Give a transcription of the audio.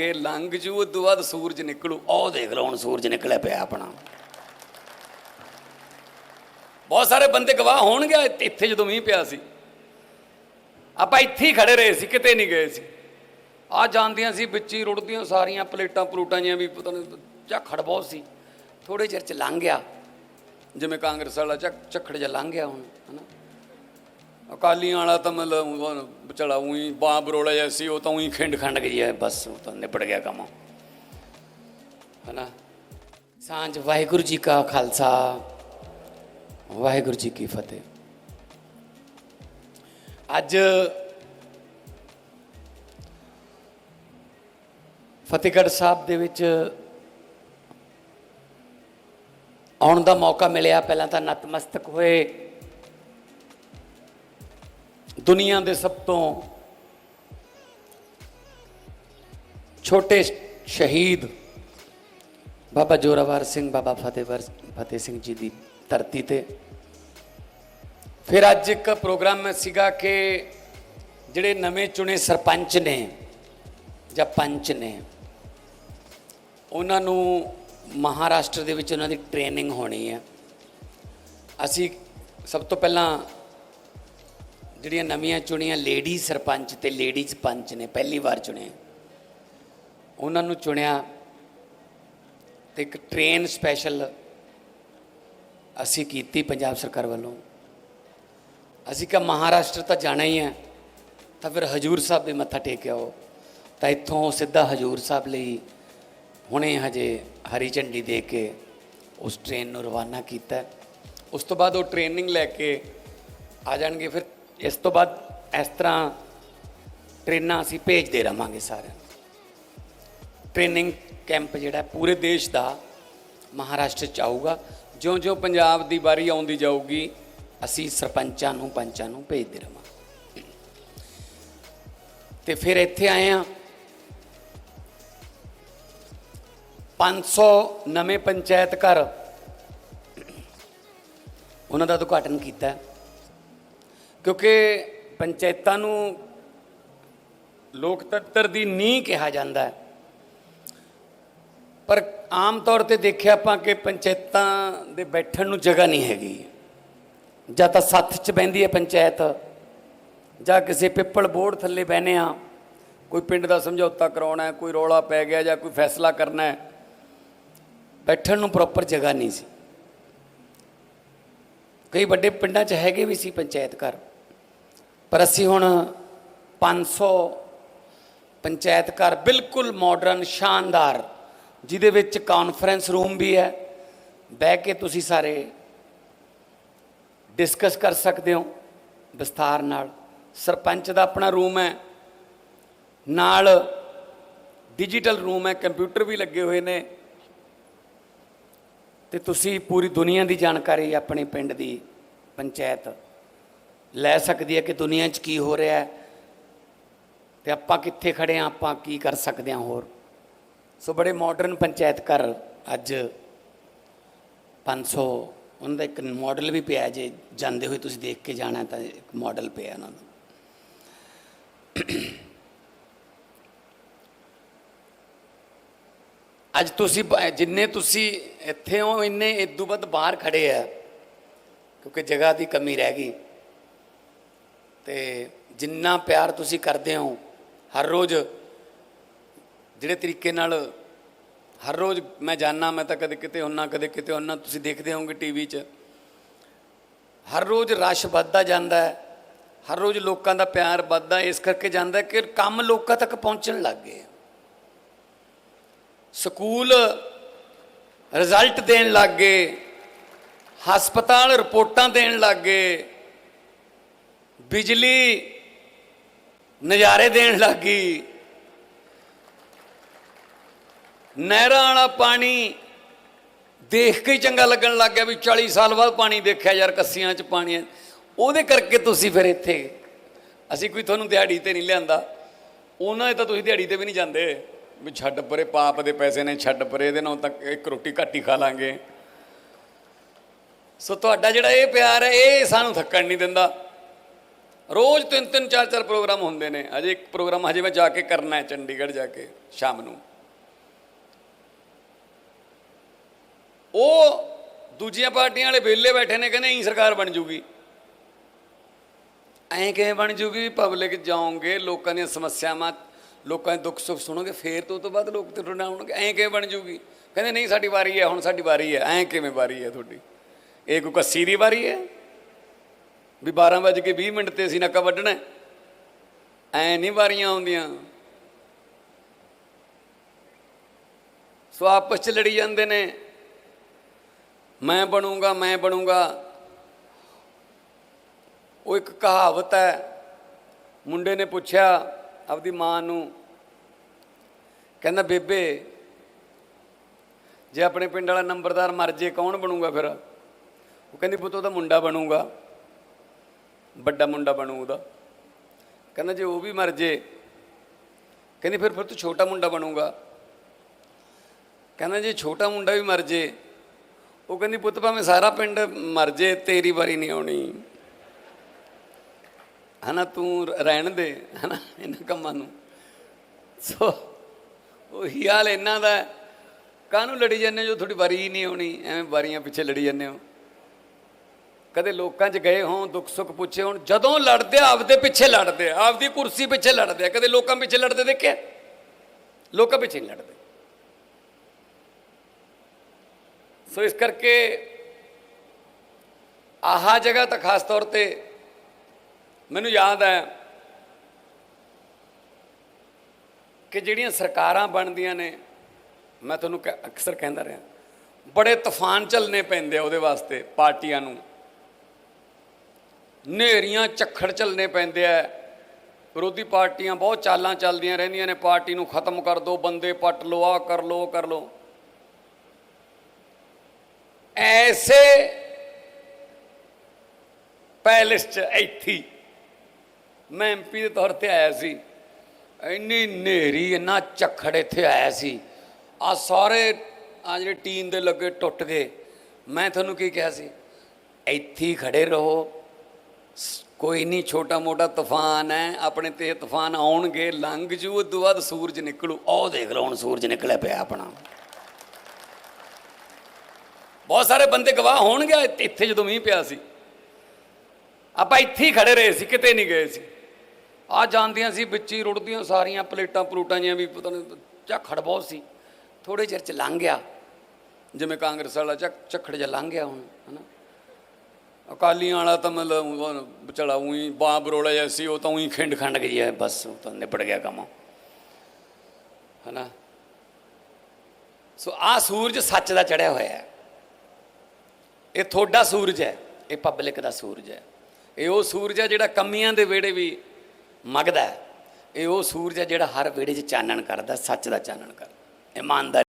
ਇਹ ਲੰਘ ਜੂ ਉਦੋਂ ਬਾਅਦ ਸੂਰਜ ਨਿਕਲੂ। ਉਹ ਦੇਖ ਲਓ, ਹੁਣ ਸੂਰਜ ਨਿਕਲਿਆ ਪਿਆ ਆਪਣਾ। ਬਹੁਤ ਸਾਰੇ ਬੰਦੇ ਗਵਾਹ ਹੋਣਗੇ, ਇੱਥੇ- ਜਦੋਂ ਮੀਂਹ ਪਿਆ ਸੀ। ਆਪਾਂ ਇੱਥੇ ਹੀ ਖੜੇ ਰਹੇ ਸੀ, ਕਿਤੇ ਨਹੀਂ ਗਏ ਸੀ। ਆ ਜਾਂਦੀਆਂ ਸੀ, ਵਿੱਚ ਹੀ ਰੁੜਦੀਆਂ ਸਾਰੀਆਂ ਪਲੇਟਾਂ ਪਲੂਟਾਂ ਜਿਹੀਆਂ ਵੀ, ਪਤਾ ਨਹੀਂ ਝੱਖੜ ਬਹੁਤ ਸੀ। ਥੋੜੇ ਚਿਰ ਚ ਲੰਘ ਗਿਆ। ਜਿਵੇਂ ਕਾਂਗਰਸ ਵਾਲਾ ਝੱਖ ਝੱਖੜ ਜਿਹਾ ਲੰਘ ਗਿਆ ਹੁਣ, ਹਨਾ। ਅਕਾਲੀਆਂ ਵਾਲਾ ਤਾਂ ਮਤਲਬ ਵਿਚਾਲਾ ਉਹੀ ਬਾਂ ਬਰੋਲਾ ਜਿਹਾ ਉਹ ਤਾਂ ਉਹੀ ਖਿੰਡ ਖੰਡ ਗਈ ਹੈ, ਬਸ ਉਹ ਤਾਂ ਨਿਪਟ ਗਿਆ ਕੰਮ। ਹਨਾ? ਸਾਂਝ, ਵਾਹਿਗੁਰੂ ਜੀ ਕਾ ਖਾਲਸਾ, ਵਾਹਿਗੁਰੂ ਜੀ ਕੀ ਫਤਿਹ। ਅੱਜ ਫਤਿਹਗੜ੍ਹ ਸਾਹਿਬ ਦੇ ਵਿੱਚ ਆਉਣ ਦਾ ਮੌਕਾ ਮਿਲਿਆ। ਪਹਿਲਾਂ ਤਾਂ ਨਤਮਸਤਕ ਹੋਏ। ਦੁਨੀਆ ਦੇ ਸਭ ਤੋਂ ਛੋਟੇ ਸ਼ਹੀਦ ਬਾਬਾ ਜੋਰਾਵਰ ਸਿੰਘ, ਬਾਬਾ ਫਤਿਹਵਰ, ਫਤਿਹ ਸਿੰਘ ਜੀ ਦੀ ਧਰਤੀ ਤੇ। ਫਿਰ ਅੱਜ ਇੱਕ ਪ੍ਰੋਗਰਾਮ ਸੀਗਾ ਕਿ ਜਿਹੜੇ ਨਵੇਂ ਚੁਣੇ ਸਰਪੰਚ ਨੇ ਜਾਂ ਪੰਚ ਨੇ, ਉਹਨਾਂ ਨੂੰ ਮਹਾਰਾਸ਼ਟਰ ਦੇ ਵਿੱਚ ਉਹਨਾਂ ਦੀ ਟ੍ਰੇਨਿੰਗ ਹੋਣੀ ਹੈ। ਅਸੀਂ ਸਭ ਤੋਂ ਪਹਿਲਾਂ ਜਿਹੜੀਆਂ ਨਵੀਆਂ ਚੁਣੀਆਂ ਲੇਡੀ ਸਰਪੰਚ ਤੇ ਲੇਡੀਜ਼ ਪੰਚ ਨੇ, ਪਹਿਲੀ ਵਾਰ ਚੁਣੇ ਉਹਨਾਂ ਨੂੰ ਚੁਣਿਆ ਤੇ ਇੱਕ ਟ੍ਰੇਨ ਸਪੈਸ਼ਲ ਅਸੀਂ ਕੀਤੀ ਪੰਜਾਬ ਸਰਕਾਰ ਵੱਲੋਂ। ਅਸੀਂ ਕਿਹਾ, ਮਹਾਰਾਸ਼ਟਰ ਤਾਂ ਜਾਣਾ ਹੀ ਹੈ। ਤਾਂ ਫਿਰ ਹਜੂਰ ਸਾਹਿਬ ਦੇ ਮੱਥਾ ਟੇਕ ਆਓ। ਤਾਂ ਇੱਥੋਂ ਸਿੱਧਾ ਹਜੂਰ ਸਾਹਿਬ ਲਈ ਹੁਣੇ ਹਜੇ ਹਰੀ ਝੰਡੀ ਦੇ ਕੇ ਉਸ ਟ੍ਰੇਨ ਨੂੰ ਰਵਾਨਾ ਕੀਤਾ। ਉਸ ਤੋਂ ਬਾਅਦ ਉਹ ਟ੍ਰੇਨਿੰਗ ਲੈ ਕੇ ਆ ਜਾਣਗੇ, ਫਿਰ ਇਸ ਤੋਂ ਬਾਅਦ ਇਸ ਤਰ੍ਹਾਂ ਟ੍ਰੇਨਾਂ ਅਸੀਂ ਭੇਜਦੇ ਰਵਾਂਗੇ ਸਾਰਿਆਂ ਨੂੰ। ਟ੍ਰੇਨਿੰਗ ਕੈਂਪ ਜਿਹੜਾ ਪੂਰੇ ਦੇਸ਼ ਦਾ ਮਹਾਰਾਸ਼ਟਰ ਚ ਆਊਗਾ। ਜਿਉਂ-ਜਿਉਂ ਪੰਜਾਬ ਦੀ ਵਾਰੀ ਆਉਂਦੀ ਜਾਊਗੀ, ਅਸੀਂ ਸਰਪੰਚਾਂ ਨੂੰ, ਪੰਚਾਂ ਨੂੰ ਭੇਜਦੇ ਰਵਾਂਗੇ। ਤੇ ਫਿਰ ਇੱਥੇ ਆਏ ਆ 500 ਨਵੇਂ ਪੰਚਾਇਤ ਘਰ। ਉਹਨਾਂ ਦਾ ਉਦਘਾਟਨ ਕੀਤਾ। ਕਿਉਂਕਿ ਪੰਚਾਇਤਾਂ ਨੂੰ ਲੋਕਤੰਤਰ ਦੀ ਨੀਂਹ ਕਿਹਾ ਜਾਂਦਾ ਹੈ। ਪਰ ਆਮ ਤੌਰ ਤੇ ਦੇਖਿਆ ਆਪਾਂ ਕਿ ਪੰਚਾਇਤਾਂ ਦੇ ਬੈਠਣ ਨੂੰ ਜਗ੍ਹਾ ਨਹੀਂ ਹੈਗੀ। ਜਾਂ ਤਾਂ ਸੱਥ 'ਚ ਬੈੰਦੀ ਹੈ ਪੰਚਾਇਤ, ਜਾਂ ਕਿਸੇ ਪਿੱਪਲ ਬੋਰਡ ਥੱਲੇ ਬਹਿਨੇ ਆ ਕੋਈ ਪਿੰਡ ਦਾ ਸਮਝੌਤਾ ਕਰਾਉਣਾ ਹੈ, ਕੋਈ ਰੌਲਾ ਪੈ ਗਿਆ ਜਾਂ ਕੋਈ ਫੈਸਲਾ ਕਰਨਾ ਹੈ। ਬੈਠਣ ਨੂੰ ਪ੍ਰੋਪਰ ਜਗ੍ਹਾ ਨਹੀਂ ਸੀ। ਕਈ ਵੱਡੇ ਪਿੰਡਾਂ 'ਚ ਹੈਗੇ ਵੀ ਸੀ ਪੰਚਾਇਤ ਘਰ। ਪਰ ਅਸੀਂ ਹੁਣ 500 ਪੰਚਾਇਤ ਘਰ ਬਿਲਕੁਲ ਮਾਡਰਨ ਸ਼ਾਨਦਾਰ, ਜਿਹਦੇ ਵਿੱਚ ਕਾਨਫਰੰਸ ਰੂਮ ਵੀ ਹੈ। ਬਹਿ ਕੇ ਤੁਸੀਂ ਸਾਰੇ ਡਿਸਕਸ ਕਰ ਸਕਦੇ ਹੋ ਵਿਸਥਾਰ ਨਾਲ। ਸਰਪੰਚ ਦਾ ਆਪਣਾ ਰੂਮ ਹੈ। ਨਾਲ ਡਿਜੀਟਲ ਰੂਮ ਹੈ। ਕੰਪਿਊਟਰ ਵੀ ਲੱਗੇ ਹੋਏ ਨੇ। ਤੇ ਤੁਸੀਂ ਪੂਰੀ ਦੁਨੀਆ ਦੀ ਜਾਣਕਾਰੀ ਆਪਣੇ ਪਿੰਡ ਦੀ ਪੰਚਾਇਤ। ਲੈ ਸਕਦੀ ਹੈ ਕਿ ਦੁਨੀਆ 'ਚ ਕੀ ਹੋ ਰਿਹਾ ਹੈ? ਤੇ ਆਪਾਂ ਕਿੱਥੇ ਖੜੇ ਆ ਆਪਾਂ ਕੀ ਕਰ ਸਕਦੇ ਹਾਂ ਹੋਰ? ਸੋ ਬੜੇ ਮਾਡਰਨ ਪੰਚਾਇਤ ਘਰ ਅੱਜ 500 ਉਹਨਾਂ ਦਾ ਇੱਕ ਮਾਡਲ ਵੀ ਪਿਆ ਜੇ ਜਾਂਦੇ ਹੋਏ ਤੁਸੀਂ ਦੇਖ ਕੇ ਜਾਣਾ ਤਾਂ ਇੱਕ ਮਾਡਲ ਪਿਆ ਉਹਨਾਂ ਦਾ। ਅੱਜ ਤੁਸੀਂ ਜਿੰਨੇ ਤੁਸੀਂ ਇੱਥੇ ਹੋ, ਇੰਨੇ ਇਦੋਂ ਵੱਧ ਬਾਹਰ ਖੜੇ ਆ, ਕਿਉਂਕਿ ਜਗ੍ਹਾ ਦੀ ਕਮੀ ਰਹਿ ਗਈ। ਤੇ ਜਿੰਨਾ ਪਿਆਰ ਤੁਸੀਂ ਕਰਦੇ ਹੋ, ਹਰ ਰੋਜ਼ ਜਿਹੜੇ ਤਰੀਕੇ ਨਾਲ ਹਰ ਰੋਜ਼ ਮੈਂ ਜਾਣਾ ਮੈਂ ਤਾਂ ਕਦੇ ਕਿਤੇ ਹੁੰਨਾ, ਕਦੇ ਕਿਤੇ ਹੁੰਨਾ, ਤੁਸੀਂ ਦੇਖਦੇ ਹੋਵੋਗੇ ਟੀਵੀ 'ਚ। ਹਰ ਰੋਜ਼ ਰਸ਼ ਵੱਧਦਾ ਜਾਂਦਾ ਹੈ, ਹਰ ਰੋਜ਼ ਲੋਕਾਂ ਦਾ ਪਿਆਰ ਵੱਧਦਾ ਇਸ ਕਰਕੇ ਜਾਂਦਾ ਕਿ ਕੰਮ ਲੋਕਾਂ ਤੱਕ ਪਹੁੰਚਣ ਲੱਗ ਗਏ ਸਕੂਲ ਰਿਜ਼ਲਟ ਦੇਣ ਲੱਗ ਗਏ, ਹਸਪਤਾਲ ਰਿਪੋਰਟਾਂ ਦੇਣ ਲੱਗ ਗਏ ਬਿਜਲੀ ਨਜ਼ਾਰੇ ਦੇਣ ਲੱਗ ਗਈ। ਨਹਿਰਾਂ ਵਾਲਾ ਪਾਣੀ ਦੇਖ ਕੇ ਹੀ ਚੰਗਾ ਲੱਗਣ ਲੱਗ ਗਿਆ ਵੀ 40 ਸਾਲ ਬਾਅਦ ਪਾਣੀ ਦੇਖਿਆ ਯਾਰ ਕੱਸੀਆਂ 'ਚ ਪਾਣੀ ਉਹਦੇ ਕਰਕੇ ਤੁਸੀਂ ਫਿਰ ਇੱਥੇ ਅਸੀਂ ਕੋਈ ਤੁਹਾਨੂੰ ਦਿਹਾੜੀ ਤੇ ਨਹੀਂ ਲਿਆਂਦਾ। ਉਹਨਾਂ ਦੇ ਤਾਂ ਤੁਸੀਂ ਦਿਹਾੜੀ ਤੇ ਵੀ ਨਹੀਂ ਜਾਂਦੇ। ਵੀ ਛੱਡ ਪਰੇ, ਪਾਪ ਦੇ ਪੈਸੇ ਨੇ, ਛੱਡ ਪਰੇ, ਇਹਦੇ ਨਾਲ ਤਾਂ ਇੱਕ ਰੋਟੀ ਘੱਟ ਹੀ ਖਾ ਲਾਂਗੇ। ਸੋ ਤੁਹਾਡਾ ਜਿਹੜਾ ਇਹ ਪਿਆਰ ਹੈ, ਇਹ ਸਾਨੂੰ ਥੱਕਣ ਨਹੀਂ ਦਿੰਦਾ। ਰੋਜ਼ ਤਿੰਨ ਤਿੰਨ ਚਾਰ ਚਾਰ ਪ੍ਰੋਗਰਾਮ ਹੁੰਦੇ ਨੇ। ਅਜੇ ਇੱਕ ਪ੍ਰੋਗਰਾਮ ਹਜੇ ਮੈਂ ਜਾ ਕੇ ਕਰਨਾ ਹੈ, ਚੰਡੀਗੜ੍ਹ ਜਾ ਕੇ, ਸ਼ਾਮ ਨੂੰ। ਉਹ ਦੂਜੀਆਂ ਪਾਰਟੀਆਂ ਵਾਲੇ ਵਿਹਲੇ ਬੈਠੇ ਨੇ, ਕਹਿੰਦੇ ਇਹੀ ਸਰਕਾਰ ਬਣ ਜੂਗੀ। ਐਂ ਕਿਵੇਂ ਬਣ ਜੂਗੀ ਪਬਲਿਕ ਜਾਓਗੇ, ਲੋਕਾਂ ਦੀਆਂ ਸਮੱਸਿਆਵਾਂ, ਲੋਕਾਂ ਦੇ ਦੁੱਖ ਸੁੱਖ ਸੁਣੋਗੇ, ਫੇਰ ਤੋਂ ਤੋਂ ਬਾਅਦ ਲੋਕ ਤੇ ਟੁਣਾ ਆਉਣਗੇ। ਐਂ ਕਿਵੇਂ ਬਣ ਜੂਗੀ? ਕਹਿੰਦੇ ਨਹੀਂ, ਸਾਡੀ ਵਾਰੀ ਹੈ, ਹੁਣ ਸਾਡੀ ਵਾਰੀ ਹੈ। ਐਂ ਕਿਵੇਂ ਵਾਰੀ ਹੈ ਤੁਹਾਡੀ? ਇਹ ਕੋਈ ਕੱਸੀ ਦੀ ਵਾਰੀ ਹੈ? ਵੀ 12 ਵਜੇ ਕੇ 20 ਮਿੰਟ ਤੇ ਅਸੀਂ ਨੱਕਾ ਵੱਢਣਾ ਹੈ। ਐਂ ਨਹੀਂ ਵਾਰੀਆਂ ਆਉਂਦੀਆਂ। ਸੋ ਆਪਸ ਚ ਲੜੀ ਜਾਂਦੇ ਨੇ। ਮੈਂ ਬਣੂੰਗਾ ਮੈਂ ਬਣੂੰਗਾ। ਉਹ ਇੱਕ ਕਹਾਵਤ ਹੈ। ਮੁੰਡੇ ਨੇ ਪੁੱਛਿਆ ਆਪਦੀ ਮਾਂ ਨੂੰ, ਕਹਿੰਦਾ, ਬੇਬੇ, ਜੇ ਆਪਣੇ ਪਿੰਡ ਵਾਲਾ ਨੰਬਰਦਾਰ ਮਰ ਜੇ, ਕੌਣ ਬਣੂਗਾ ਫਿਰ? ਉਹ ਕਹਿੰਦੀ, ਪੁੱਤ ਉਹਦਾ ਮੁੰਡਾ ਬਣੂਗਾ। ਵੱਡਾ ਮੁੰਡਾ ਬਣੂ ਉਹਦਾ। ਕਹਿੰਦਾ ਜੇ ਉਹ ਵੀ ਮਰ ਜੇ, ਕਹਿੰਦੀ ਫਿਰ ਫਿਰ ਤੂੰ ਛੋਟਾ ਮੁੰਡਾ ਬਣੂਗਾ। ਕਹਿੰਦਾ ਜੇ ਛੋਟਾ ਮੁੰਡਾ ਵੀ ਮਰ ਜੇ, ਉਹ ਕਹਿੰਦੀ ਪੁੱਤ ਭਾਵੇਂ ਸਾਰਾ ਪਿੰਡ ਮਰ ਜੇ, ਤੇਰੀ ਵਾਰੀ ਨਹੀਂ ਆਉਣੀ। ਹਨਾ, ਤੂੰ ਰਹਿਣ ਦੇ, ਹਨਾ, ਇਹਨਾਂ ਕੰਮਾਂ ਨੂੰ। ਸੋ, ਉਹੀ ਹਾਲ ਇਹਨਾਂ ਦਾ ਹੈ। ਕਾਹਨੂੰ ਲੜੀ ਜਾਂਦੇ ਹੋ ਜੋ ਤੁਹਾਡੀ ਵਾਰੀ ਹੀ ਨਹੀਂ ਆਉਣੀ? ਐਵੇਂ ਵਾਰੀਆਂ ਪਿੱਛੇ ਲੜੀ ਜਾਂਦੇ ਹੋ। ਕਦੇ ਲੋਕਾਂ 'ਚ ਗਏ ਹੋਣ ਦੁੱਖ ਸੁੱਖ ਪੁੱਛੇ ਹੋਣ ਜਦੋਂ ਲੜਦੇ ਆਪਦੇ ਪਿੱਛੇ ਲੜਦੇ ਆ, ਆਪਦੀ ਕੁਰਸੀ ਪਿੱਛੇ ਲੜਦੇ ਆ। ਕਦੇ ਲੋਕਾਂ ਪਿੱਛੇ ਲੜਦੇ ਦੇਖਿਆ ਲੋਕਾਂ ਪਿੱਛੇ ਨਹੀਂ ਲੜਦੇ ਸੋ ਇਸ ਕਰਕੇ ਆਹਾ ਜਗ੍ਹਾ ਤਾਂ ਖਾਸ ਤੌਰ ਤੇ ਮੈਨੂੰ ਯਾਦ ਹੈ ਕਿ ਜਿਹੜੀਆਂ ਸਰਕਾਰਾਂ ਬਣਦੀਆਂ ਨੇ ਮੈਂ ਤੁਹਾਨੂੰ ਕ- ਅਕਸਰ ਕਹਿੰਦਾ ਰਿਹਾ ਬੜੇ ਤੂਫਾਨ ਚੱਲਨੇ ਪੈਂਦੇ ਆ ਉਹਦੇ ਵਾਸਤੇ ਪਾਰਟੀਆਂ ਨੂੰ ਨੇਰੀਆਂ ਝੱਖੜ ਚੱਲਨੇ ਪੈਂਦੇ ਆ। ਵਿਰੋਧੀ ਪਾਰਟੀਆਂ ਬਹੁਤ ਚਾਲਾਂ ਚੱਲਦੀਆਂ ਰਹਿੰਦੀਆਂ ਨੇ, ਪਾਰਟੀ ਨੂੰ ਖਤਮ ਕਰ ਦਿਓ ਬੰਦੇ ਪੱਟ ਲਓ ਆ ਕਰ ਲਓ, ਉਹ ਕਰ ਲਓ। ਐਸੇ ਪੈਲਸ ਚ ਇੱਥੇ ਹੀ ਮੈਂ ਐਮਪੀ ਦੇ ਤੌਰ ਤੇ ਆਇਆ ਸੀ। ਇੰਨੀ ਨੇਰੀ, ਇੰਨਾ ਝੱਖੜ ਇੱਥੇ ਆਇਆ ਸੀ। ਆ ਸਾਰੇ ਆ ਜਿਹੜੇ ਟੀਨ ਦੇ ਲੱਗੇ ਟੁੱਟ ਗਏ। ਮੈਂ ਤੁਹਾਨੂੰ ਕੀ ਕਿਹਾ ਸੀ? ਇੱਥੇ ਹੀ ਖੜੇ ਰਹੋ। ਕੋਈ ਨਹੀਂ, ਛੋਟਾ ਮੋਟਾ ਤੂਫਾਨ ਹੈ, ਆਪਣੇ ਤੇ ਤੂਫਾਨ ਆਉਣਗੇ, ਲੰਘ ਜੂ ਉਦੋਂ ਬਾਅਦ ਸੂਰਜ ਨਿਕਲੂ। ਉਹ ਦੇਖ ਲਓ ਹੁਣ ਸੂਰਜ ਨਿਕਲਿਆ ਪਿਆ ਆਪਣਾ। ਬਹੁਤ ਸਾਰੇ ਬੰਦੇ ਗਵਾਹ ਹੋਣਗੇ, ਇੱਥੇ- ਜਦੋਂ ਮੀਂਹ ਪਿਆ ਸੀ। ਆਪਾਂ ਇੱਥੇ ਹੀ ਖੜੇ ਰਹੇ ਸੀ, ਕਿਤੇ ਨਹੀਂ ਗਏ ਸੀ। ਆ ਜਾਂਦੀਆਂ ਸੀ, ਵਿੱਚ ਹੀ ਰੁੜਦੀਆਂ ਸਾਰੀਆਂ ਪਲੇਟਾਂ ਪਲੂਟਾਂ ਜੀਆਂ ਵੀ, ਪਤਾ ਨਹੀਂ ਝੱਖੜ ਬਹੁਤ ਸੀ। ਥੋੜੇ ਚਿਰ ਚ ਲੰਘ ਗਿਆ। ਜਿਵੇਂ ਕਾਂਗਰਸ ਵਾਲਾ ਝੱਖੜ ਜਿਹਾ ਲੰਘ ਗਿਆ ਹੁਣ, ਹਨਾ। ਅਕਾਲੀਆਂ ਵਾਲਾ ਤਾਂ ਮਤਲਬ ਵਿਚਾਲਾ ਉਹੀ ਬਾਂ ਬਰੋਲਾ ਜਿਹਾ ਸੀ, ਉਹ ਤਾਂ ਉਹੀ ਖਿੰਡ ਖੰਡ ਗਈ ਬਸ ਉਹ ਤਾਂ ਨਿਪਟ ਗਿਆ ਕੰਮ। ਹਨਾ? ਸੋ ਆ ਸੂਰਜ ਸੱਚ ਦਾ ਚੜਿਆ ਹੋਇਆ ਹੈ। ਇਹ ਤੁਹਾਡਾ ਸੂਰਜ ਹੈ, ਇਹ ਪਬਲਿਕ ਦਾ ਸੂਰਜ ਹੈ। ਇਹ ਉਹ ਸੂਰਜ ਹੈ ਜਿਹੜਾ ਕਮੀਆਂ ਦੇ ਵੇੜੇ ਵੀ ਮਗਦਾ ਹੈ। ਇਹ ਉਹ ਸੂਰਜ ਹੈ ਜਿਹੜਾ ਹਰ ਵੇੜੇ 'ਚ ਚਾਨਣ ਕਰਦਾ, ਸੱਚ ਦਾ ਚਾਨਣ ਕਰਦਾ, ਇਮਾਨਦਾਰੀ